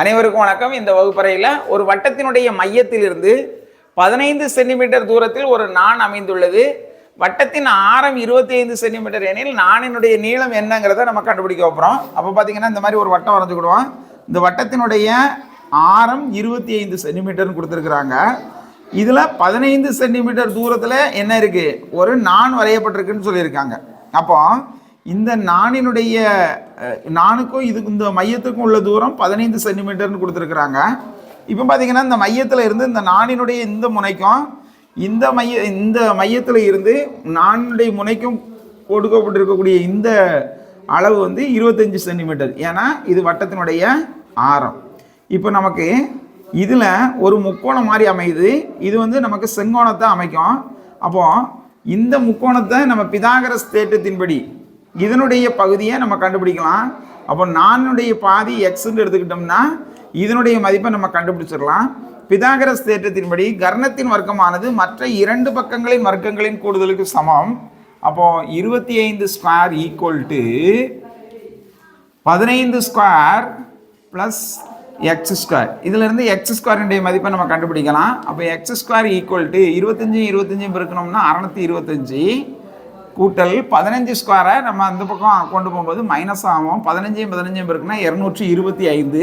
அனைவருக்கும் வணக்கம். இந்த வகுப்பறையில் ஒரு வட்டத்தினுடைய மையத்திலிருந்து பதினைந்து சென்டிமீட்டர் தூரத்தில் ஒரு நாண் அமைந்துள்ளது. வட்டத்தின் ஆரம் இருபத்தி ஐந்து சென்டிமீட்டர் எனில் நாணினுடைய நீளம் என்னங்கிறத நம்ம கண்டுபிடிக்க போகிறோம் அப்போ பார்த்தீங்கன்னா இந்த மாதிரி ஒரு வட்டம் வரைஞ்சிக்கிடுவோம். இந்த வட்டத்தினுடைய ஆரம் இருபத்தி ஐந்து சென்டிமீட்டர்னு கொடுத்துருக்குறாங்க. இதில் பதினைந்து சென்டிமீட்டர் தூரத்தில் என்ன இருக்குது ஒரு நாண் வரையப்பட்டிருக்குன்னு சொல்லியிருக்காங்க. அப்போ இந்த நாணினுடைய நானுக்கும் இதுக்கு இந்த மையத்துக்கும் உள்ள தூரம் பதினைந்து சென்டிமீட்டர்னு கொடுத்துருக்குறாங்க. இப்போ பார்த்தீங்கன்னா இந்த மையத்தில் இருந்து இந்த நாணினுடைய இந்த முனைக்கும் இந்த மைய இந்த மையத்தில் இருந்து நானுடைய முனைக்கும் கொடுக்கப்பட்டிருக்கக்கூடிய இந்த அளவு வந்து இருபத்தஞ்சி சென்டிமீட்டர். ஏன்னா இது வட்டத்தினுடைய ஆரம். இப்போ நமக்கு இதில் ஒரு முக்கோணம் மாதிரி அமையுது. இது வந்து நமக்கு செங்கோணத்தை அமைக்கும். அப்போ இந்த முக்கோணத்தை நம்ம பிதாகரஸ் தேட்டத்தின்படி இதனுடைய பகுதியை நம்ம கண்டுபிடிக்கலாம். அப்போ நானுடைய பாதி எக்ஸ்ன்னு எடுத்துக்கிட்டோம்னா இதனுடைய மதிப்பை நம்ம கண்டுபிடிச்சிடலாம். பிதாகரஸ் தேற்றத்தின்படி கர்ணத்தின் வர்க்கமானது மற்ற இரண்டு பக்கங்களின் வர்க்கங்களின் கூடுதலுக்கு சமம். அப்போ இருபத்தி ஐந்து ஸ்கொயர் ஈக்குவல் டு பதினைந்து ஸ்கொயர் ப்ளஸ் எக்ஸ் ஸ்கொயர் இதிலிருந்து எக்ஸ் ஸ்கொயருடைய மதிப்பை நம்ம கண்டுபிடிக்கலாம். அப்போ எக்ஸ் ஸ்கொயர் ஈக்குவல் டு இருபத்தஞ்சி இருபத்தஞ்சி பெருக்கணும்னா அறநூற்றி இருபத்தஞ்சி. கூட்டல் பதினஞ்சு ஸ்கொயரை நம்ம அந்த பக்கம் கொண்டு போகும்போது மைனஸ் ஆகும். பதினஞ்சையும் பதினஞ்சையும் இருக்குன்னா இரநூற்றி இருபத்தி ஐந்து.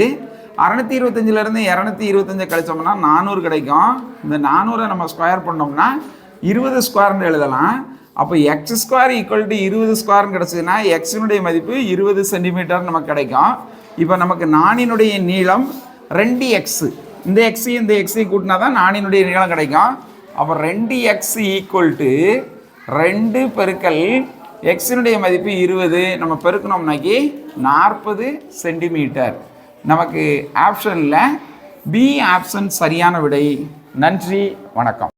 அறநூற்றி இருபத்தஞ்சிலேருந்து இரநூத்தி இருபத்தஞ்சை கழிச்சோம்னா நானூறு கிடைக்கும். இந்த நானூறை நம்ம ஸ்கொயர் பண்ணோம்னா இருபது ஸ்கொயர்னு எழுதலாம். அப்போ எக்ஸ் ஸ்கொயர் ஈக்குவல் டு இருபது ஸ்கொயர்னு கிடச்சதுன்னா எக்ஸினுடைய மதிப்பு இருபது சென்டிமீட்டர் நமக்கு கிடைக்கும். இப்போ நமக்கு நாணினுடைய நீளம் ரெண்டு எக்ஸு இந்த எக்ஸையும் இந்த எக்ஸையும் கூட்டினா தான் நாணினுடைய நீளம் கிடைக்கும். அப்போ ரெண்டு எக்ஸ் ஈக்குவல் டு ரெண்டு பெருக்கல் எக்ஸினுடைய மதிப்பு இருபது. நம்ம பெருக்கணும்னாக்கி நாற்பது சென்டிமீட்டர். நமக்கு ஆப்ஷனில் பி ஆப்ஷன் சரியான விடை. நன்றி வணக்கம்.